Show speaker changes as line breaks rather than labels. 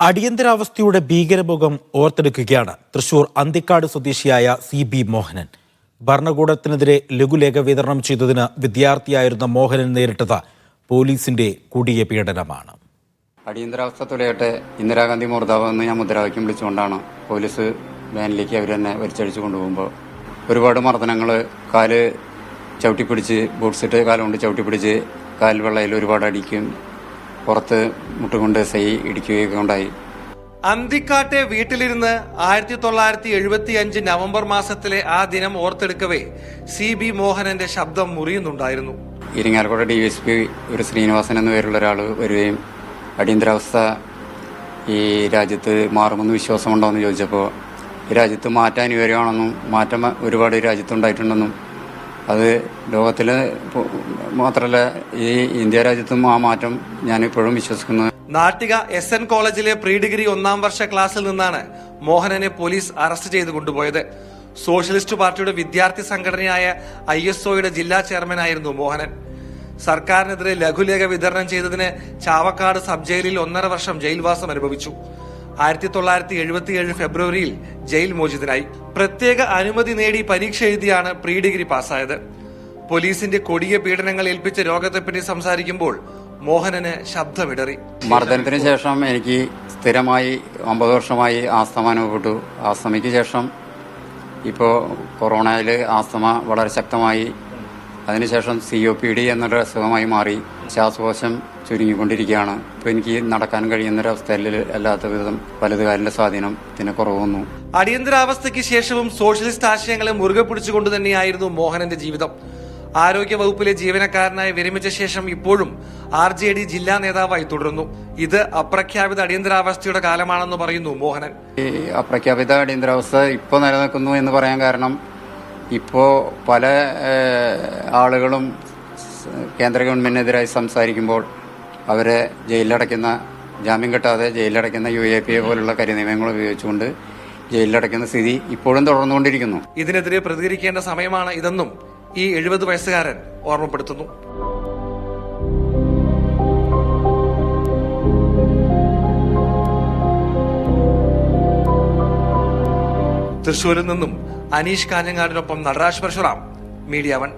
അടിയന്തരാവസ്ഥയുടെ ഭീകരമുഖം ഓർത്തെടുക്കുകയാണ് തൃശൂർ അന്തിക്കാട് സ്വദേശിയായ C B Mohanan. ഭരണകൂടത്തിനെതിരെ ലഘുലേഖ വിതരണം ചെയ്തതിന് വിദ്യാർത്ഥിയായിരുന്ന മോഹനൻ നേരിട്ടത് പോലീസിന്റെ കൊടിയ പീഡനമാണ്.
അടിയന്തരാവസ്ഥ തുലയട്ടെ ഇന്ദിരാഗാന്ധി മുർദാവ് എന്ന് ഞാൻ മുദ്രാവാക്യം വിളിച്ചുകൊണ്ടാണ് പോലീസ് വാനിലേക്ക് അവർ തന്നെ വലിച്ചടിച്ചു കൊണ്ടുപോകുമ്പോൾ ഒരുപാട് മർദ്ദനങ്ങൾ കാൽ ചവിട്ടിപ്പിടിച്ച് ബൂട്ട്സിട്ട് കാലുകൊണ്ട് ചവിട്ടിപ്പിടിച്ച് കാൽ വെള്ളയിൽ ഒരുപാട് അടിക്കും. പുറത്ത് മുട്ടുകൊണ്ട് സൈ ഇടിക്കുകയൊക്കെ ഉണ്ടായി.
അന്തിക്കാട്ടെ വീട്ടിലിരുന്ന് ആയിരത്തി തൊള്ളായിരത്തി എഴുപത്തി അഞ്ച് നവംബർ മാസത്തിലെ ആ ദിനം ഓർത്തെടുക്കവേ സി ബി മോഹനന്റെ ശബ്ദം മുറിയുന്നുണ്ടായിരുന്നു.
ഇരിങ്ങാലക്കുട ഡി എസ് പി ഒരു ശ്രീനിവാസൻ എന്ന പേരുള്ള ഒരാൾ വരികയും അടിയന്തരാവസ്ഥ ഈ രാജ്യത്ത് മാറുമെന്ന് വിശ്വാസമുണ്ടോ എന്ന് ചോദിച്ചപ്പോൾ ഈ രാജ്യത്ത് മാറ്റാൻ അനിവാര്യമാണെന്നും മാറ്റം ഒരുപാട് രാജ്യത്തുണ്ടായിട്ടുണ്ടെന്നും അത് ലോകത്തിൽ മാത്രമല്ല ഈ ഇന്ത്യ രാജ്യത്തും ആ മാറ്റം ഞാൻ ഇപ്പോഴും വിശ്വസിക്കുന്നു.
നാട്ടിക എസ് എൻ കോളേജിലെ പ്രീ ഡിഗ്രി ഒന്നാം വർഷ ക്ലാസ്സിൽ നിന്നാണ് മോഹനനെ പോലീസ് അറസ്റ്റ് ചെയ്ത് കൊണ്ടുപോയത്. സോഷ്യലിസ്റ്റ് പാർട്ടിയുടെ വിദ്യാർത്ഥി സംഘടനയായ ഐ എസ് ഒയുടെ ജില്ലാ ചെയർമാനായിരുന്നു മോഹനൻ. സർക്കാരിനെതിരെ ലഘുലേഖ വിതരണം ചെയ്തതിന് ചാവക്കാട് സബ് ജയിലിൽ ഒന്നര വർഷം ജയിൽവാസം അനുഭവിച്ചു. ആയിരത്തി തൊള്ളായിരത്തി എഴുപത്തിയേഴ് ഫെബ്രുവരിയിൽ ജയിൽ മോചിതനായി. പ്രത്യേക അനുമതി നേടി പരീക്ഷ എഴുതിയാണ് പ്രീ ഡിഗ്രി പാസ്സായത്. പോലീസിന്റെ കൊടിയ പീഡനങ്ങൾ ഏൽപ്പിച്ച രോഗത്തെപ്പറ്റി സംസാരിക്കുമ്പോൾ മോഹനന് ശബ്ദമിടറി.
മർദ്ദനത്തിന് ശേഷം എനിക്ക് സ്ഥിരമായി ഒമ്പത് വർഷമായി ആസ്തമ അനുഭവപ്പെട്ടു. ആസ്തമയ്ക്ക് ശേഷം ഇപ്പോൾ കൊറോണയിൽ ആസ്തമ വളരെ ശക്തമായി. അതിനുശേഷം സി ഒ പി ഡി എന്നൊരു അസുഖമായി മാറി. ശ്വാസകോശം ചുരുങ്ങിക്കൊണ്ടിരിക്കുകയാണ്. ഇപ്പോൾ എനിക്ക് നടക്കാൻ കഴിയുന്നൊരവസ്ഥയിൽ അല്ലാത്ത വിധം വലതുകാലിന്റെ സ്വാധീനം ഇതിനെ കുറവ് വന്നു
അടിയന്തരാവസ്ഥയ്ക്ക് ശേഷവും സോഷ്യലിസ്റ്റ് ആശയങ്ങളെ മുറുകെ പിടിച്ചുകൊണ്ട് തന്നെയായിരുന്നു മോഹനന്റെ ജീവിതം. ആരോഗ്യ വകുപ്പിലെ ജീവനക്കാരനായി വിരമിച്ച ശേഷം ഇപ്പോഴും ആർ ജെ ഡി ജില്ലാ നേതാവായി തുടരുന്നു. ഇത് അപ്രഖ്യാപിത അടിയന്തരാവസ്ഥയുടെ കാലമാണെന്ന് പറയുന്നു മോഹനൻ.
ഈ അപ്രഖ്യാപിത അടിയന്തരാവസ്ഥ ഇപ്പോൾ നിലനിൽക്കുന്നു എന്ന് പറയാൻ കാരണം ഇപ്പോൾ പല ആളുകളും കേന്ദ്ര ഗവൺമെന്റിനെതിരായി സംസാരിക്കുമ്പോൾ അവരെ ജയിലിലടയ്ക്കുന്ന ജാമ്യം കിട്ടാതെ ജയിലിലടയ്ക്കുന്ന യു എ പി എ പോലുള്ള കരിനിയമങ്ങൾ ഉപയോഗിച്ചുകൊണ്ട് ജയിലിലടയ്ക്കുന്ന സ്ഥിതി ഇപ്പോഴും തുടർന്നുകൊണ്ടിരിക്കുന്നു.
ഇതിനെതിരെ പ്രതികരിക്കേണ്ട സമയമാണ് ഇതെന്നും ഈ എഴുപത് വയസ്സുകാരൻ ഓർമ്മപ്പെടുത്തുന്നു. തൃശൂരിൽ നിന്നും അനീഷ് കാഞ്ഞങ്ങാടിനൊപ്പം നടരാജ് പരശുറാം മീഡിയ വൺ.